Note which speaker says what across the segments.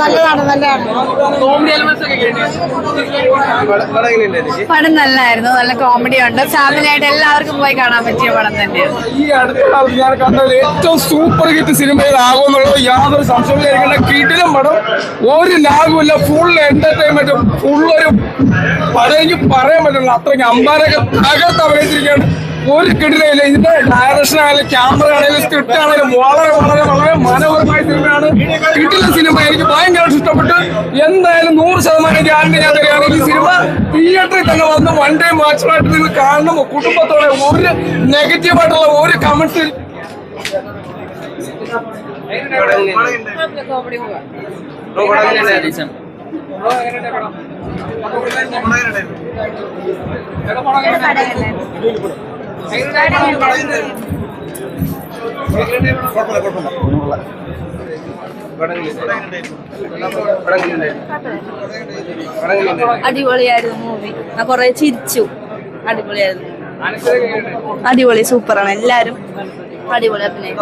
Speaker 1: നല്ലതാണ് നല്ലതാണ് പടം നല്ലായിരുന്നു നല്ല കോമഡി ഉണ്ട്. ഫാമിലി ആയിട്ട് എല്ലാവർക്കും പോയി കാണാൻ പറ്റിയ പടം തന്നെയാണ്.
Speaker 2: ഈ അടുത്ത കാലത്ത് ഞാൻ കണ്ടത് ഏറ്റവും സൂപ്പർ ഹിറ്റ് സിനിമയിലാകുമെന്നുള്ളത് യാതൊരു സംശയവും കിടിലും പടം. ഒരു ലാഗുമില്ല ഫുൾ എന്റർടൈൻമെന്റ് ഫുൾ ഒരു പഴയ പറയാൻ പറ്റില്ല. അത്രയ്ക്ക് അമ്പാരൊക്കെ തകർത്ത് അഭിനയിച്ചിരിക്കുകയാണ്. ഒരു കിടിലയില്ല. ഇതിന്റെ ഡയറക്ഷൻ ആയാലും ക്യാമറ ആണെങ്കിലും സ്ക്രിപ്റ്റ് ആണെങ്കിലും വളരെ വളരെ വളരെ മനോഹരമായ സിനിമയാണ് കിടില സിനിമ എനിക്ക് ഭയങ്കരമായിട്ട് ഇഷ്ടപ്പെട്ടു. എന്തായാലും നൂറ് ശതമാനം ഗ്യാരണ്ടി ഞാൻ തരികയാണ് ഈ സിനിമ തിയേറ്ററിൽ തന്നെ വന്ന് വൺ ടൈം വാച്ചുമായിട്ട് നിങ്ങൾ കാണണം കുടുംബത്തോടെ ഒരു നെഗറ്റീവ് ആയിട്ടുള്ള ഒരു കമന്റ്സ്
Speaker 1: അടിപൊളിയായിരുന്നു മൂവി ഞാൻ കൊറേ ചിരിച്ചു. അടിപൊളിയായിരുന്നു. അടിപൊളി സൂപ്പറാണ്. എല്ലാരും അടിപൊളി അഭിനയം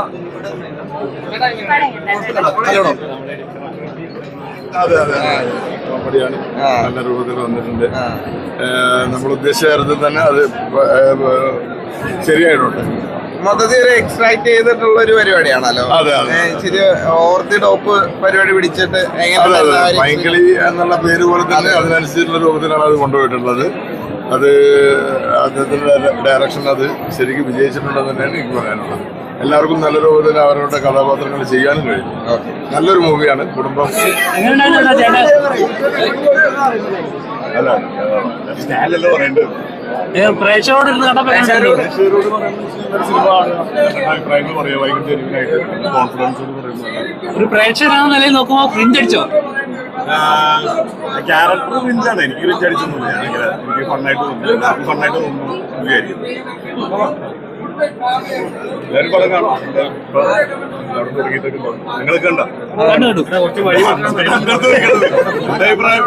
Speaker 3: അതെ അതെ കോമഡിയാണ്. നല്ല രൂപത്തിൽ വന്നിട്ടുണ്ട്. നമ്മൾ ഉദ്ദേശിച്ച കാര്യത്തിൽ തന്നെ അത് ശരിയായിട്ടുണ്ട്.
Speaker 4: മൊത്തത്തിൽ ഒരു എക്സ്ട്രാക്ട് ചെയ്തിട്ടുള്ള ഒരു പരിപാടിയാണല്ലോ. ഇച്ചിരി ഓർത്തി ടോപ്പ് പരിപാടി പിടിച്ചിട്ട്
Speaker 3: മൈങ്കിളി എന്നുള്ള പേര് പോലെ തന്നെ അതിനനുസരിച്ചുള്ള രൂപത്തിലാണ് അത് കൊണ്ടുപോയിട്ടുള്ളത്. അത് അദ്ദേഹത്തിന്റെ ഡയറക്ഷൻ അത് ശരിക്കും വിജയിച്ചിട്ടുണ്ടെന്ന് തന്നെയാണ് എനിക്ക് പറയാനുള്ളത്. എല്ലാവർക്കും നല്ല രൂപത്തിൽ അവരുടെ കഥാപാത്രങ്ങൾ ചെയ്യാനും കഴിയും. നല്ലൊരു മൂവിയാണ് കുടുംബം. അല്ല സ്റ്റാൻഡല്ലോ പറയേണ്ടത്?
Speaker 5: പ്രേക്ഷകരോട് ഇരുന്ന് എങ്ങനെയുണ്ട്?
Speaker 3: പ്രേക്ഷകരോട് അഭിപ്രായങ്ങൾ പറയാം ഭയങ്കര ജെനുവിനായിട്ട് കോൺഫിഡൻസ് പറയുന്നത്.
Speaker 5: ഒരു പ്രേക്ഷകരാണെന്ന നിലയിൽ നോക്കുമ്പോ പ്രിന്റ് അടിച്ചോ?
Speaker 3: ക്യാരക്ടർ റിഞ്ചാണ് എനിക്ക് ഞാനിങ്ങനെ എനിക്ക് ഫണ്ണായിട്ട് തോന്നുന്നു ഫണ്ണായിട്ട് തോന്നുന്നു വിചാരിക്കും എല്ലാവരും പടം കാണാം. അവിടെ തുടങ്ങിയിട്ടൊക്കെ ഉണ്ട്. നിങ്ങളൊക്കെ ഉണ്ടോ
Speaker 5: കണ്ടു കണ്ടു.
Speaker 3: കുറച്ച് വഴി എന്റെ അഭിപ്രായം?